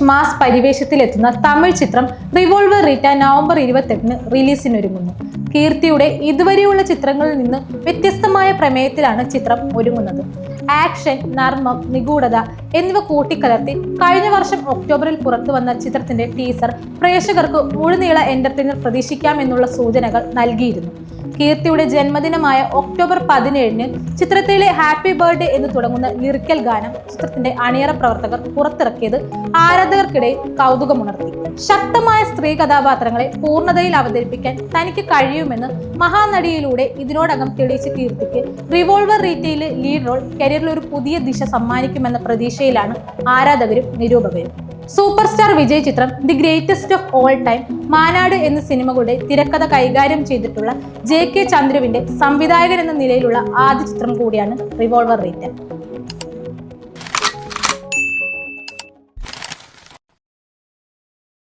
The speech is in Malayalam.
സ്റ്റൈലിഷ് മാസ് പരിവേഷത്തിലെത്തുന്ന തമിഴ് ചിത്രം റിവോൾവർ റീറ്റ നവംബർ ഇരുപത്തെട്ടിന് റിലീസിനൊരുങ്ങുന്നു. കീർത്തിയുടെ ഇതുവരെയുള്ള ചിത്രങ്ങളിൽ നിന്ന് വ്യത്യസ്തമായ പ്രമേയത്തിലാണ് ചിത്രം ഒരുങ്ങുന്നത്. ആക്ഷൻ നർമ്മം നിഗൂഢത എന്നിവ കൂട്ടിക്കലർത്തി കഴിഞ്ഞ വർഷം ഒക്ടോബറിൽ പുറത്തു വന്ന ചിത്രത്തിന്റെ ടീസർ പ്രേക്ഷകർക്ക് മുഴുനീള എന്റർടൈനർ പ്രതീക്ഷിക്കാമെന്നുള്ള സൂചനകൾ നൽകിയിരുന്നു. കീർത്തിയുടെ ജന്മദിനമായ ഒക്ടോബർ പതിനേഴിന് ചിത്രത്തിലെ ഹാപ്പി ബർത്ത്ഡേ എന്ന് തുടങ്ങുന്ന ലിറിക്കൽ ഗാനം ചിത്രത്തിന്റെ അണിയറ പ്രവർത്തകർ പുറത്തിറക്കിയത് ആരാധകർക്കിടയിൽ കൗതുകമുണർത്തി. ശക്തമായ സ്ത്രീ കഥാപാത്രങ്ങളെ പൂർണതയിൽ അവതരിപ്പിക്കാൻ തനിക്ക് കഴിയുമെന്ന് മഹാനടിയിലൂടെ ഇതിനോടകം തെളിയിച്ച കീർത്തിക്ക് റിവോൾവർ റീറ്റയിലെ ലീഡ് റോൾ കരിയറിൽ ഒരു പുതിയ ദിശ സമ്മാനിക്കുമെന്ന പ്രതീക്ഷയിലാണ് ആരാധകരും നിരൂപകരും. സൂപ്പർ സ്റ്റാർ വിജയ് ചിത്രം the greatest of all time Maanaadu എന്ന സിനിമകളുടെ തിരക്കഥ കൈകാര്യം ചെയ്തിട്ടുള്ള ജെ കെ ചന്ദ്രുവിന്റെ സംവിധായകൻ എന്ന നിലയിലുള്ള ആദ്യ ചിത്രം കൂടിയാണ് റിവോൾവർ റീറ്റ